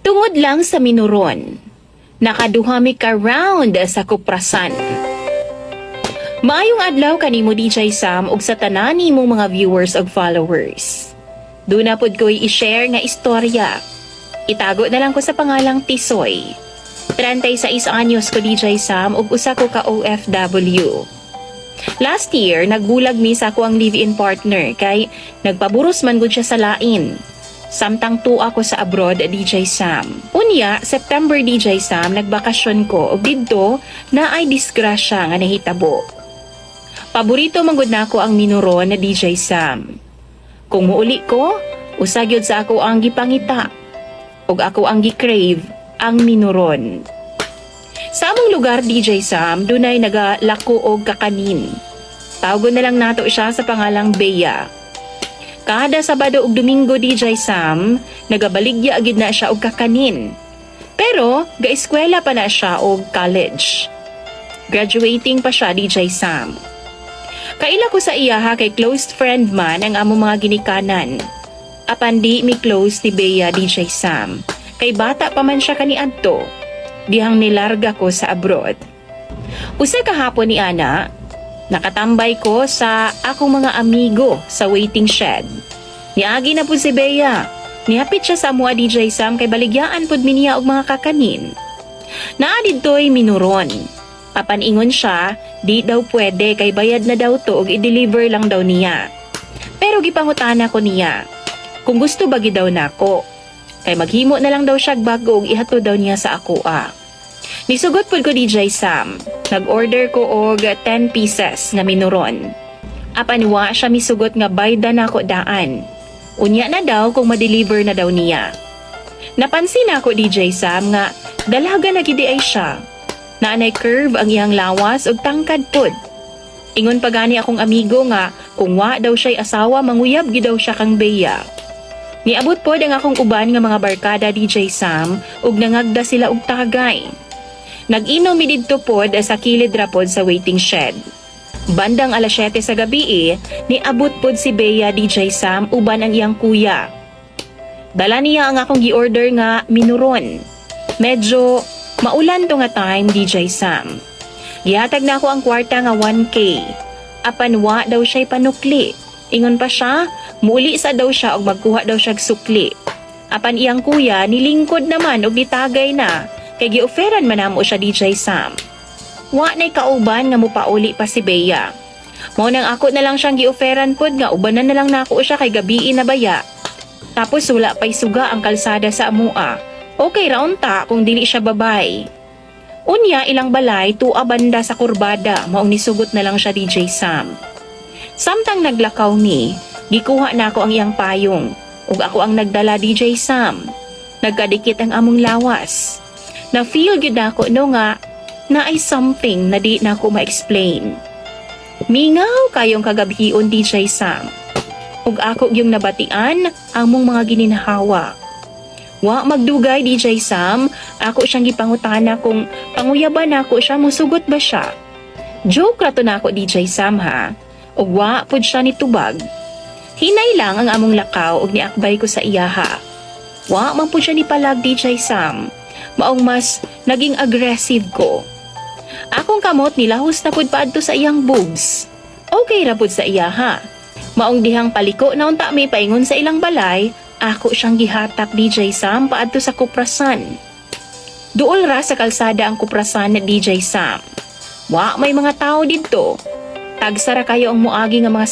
Tungod lang sa minuron, nakaduhami ka round sa kuprasan. Maayong adlaw kanimo DJ Sam ug sa tanan nimong mga viewers ug followers. Doon na pod ko'y i-share nga istorya. Itago na lang ko sa pangalang Tisoy. 36 anyos ko DJ Sam ug usa ko ka OFW. Last year, nagbulag mi sa ako ang live-in partner kay nagpaburos man gud siya sa lain. Samtang tu ako sa abroad DJ Sam. Unya, September DJ Sam, nagbakasyon ko ug didto na ay disgrasya nga nahitabo. Paborito man gud nako ang minuron na DJ Sam. Kung muuli ko, usag yun sa ako ang gipangita. ug ako ang gi-crave ang minuron. Sa among lugar DJ Sam, dunay nagalako og kakanin. Tawagon na lang nato siya sa pangalang Bea. Kada Sabado ug Domingo DJ Sam, nagabaligya agid na siya og kakanin. Pero gaeskwela pa na siya og college. Graduating pa siya DJ Sam. Kaila ko sa iya ha kay close friend man ang among mga ginikanan. Apan di mi close ni Bea DJ Sam. Kay bata pa man siya kaniadto. Dihang nilarga ko sa abroad. Usa ka hapon ni Ana, nakatambay ko sa akong mga amigo sa waiting shed. Niagi na po si Bea. Niapit siya sa mua DJ Sam kay baligyaan pod mi niya og mga kakanin. Naadid to'y minuron. Apan ingon siya, di daw pwede kay bayad na daw to ug i-deliver lang daw niya. Pero gipangutana ko niya, kung gusto bagi daw nako. Kay maghimo na lang daw siya bago ug ihatod daw niya sa ako ah. Nisugot pod ko DJ Sam. Nag-order ko og 10 pieces nga minuron. Apan wa siya misugot nga bayda na ako daan. Unya na daw kung ma-deliver na daw niya. Napansin ako DJ Sam nga dalaga na gidi ay siya. Naanay curve ang iyang lawas ug tangkad pod. Ingon pa gani akong amigo nga kung wa daw siya'y asawa manguyab gid daw siya kang beya. Niabot pod ang akong uban nga mga barkada DJ Sam ug nangagda sila og tagay. Nag-inom mi didto pod sa kilid ra sa waiting shed. Bandang alas 7 sa gabi eh, niabot pod si Bea DJ Sam uban ang iyang kuya. Dala niya ang akong gi-order nga minuron. Medyo maulan to nga time DJ Sam. Gihatag na ako ang kwarta nga 1K. Apan wa daw siya'y panukli. Ingon pa siya, muli sa daw siya og magkuha daw siya sukli. Apan iyang kuya nilingkod naman og nitagay na kay gioferan man namo siya DJ Sam. Wa nay kauban nga mupauli pa si Bea. Mao nang ako na lang siyang gioferan pod nga ubanan na lang nako siya kay gabi na baya. Tapos wala pa'y suga ang kalsada sa amua. Okay raon ta kung dili siya babay. Unya ilang balay tuwa banda sa kurbada maong nisugot na lang siya DJ Sam. Samtang naglakaw ni, gikuha na ako ang iyang payong ug ako ang nagdala DJ Sam. Nagkadikit ang among lawas. Na feel gyud ako no nga na ay something na di na ako ma-explain. Mingaw kayong kagabihion DJ Sam. Ug ako yung nabatian ang mong mga gininhawa. Wa magdugay DJ Sam, ako siyang gipangutana kung panguyaban ako siya musugot ba siya. Joke ra to na ako DJ Sam ha. Ug wa pud siya nitubag. Hinay lang ang among lakaw ug niakbay ko sa iyaha. Wa man pud siya ni palag DJ Sam. Maong mas naging aggressive ko. Akong kamot nilahos na pud paadto sa iyang boobs. Okay ra sa iyaha. Maong dihang paliko na unta may paingon sa ilang balay, ako siyang gihatak DJ Sam paadto sa kuprasan. Duol ra sa kalsada ang kuprasan na DJ Sam. Wa may mga tao didto. Tagsara kayo ang muagi nga mga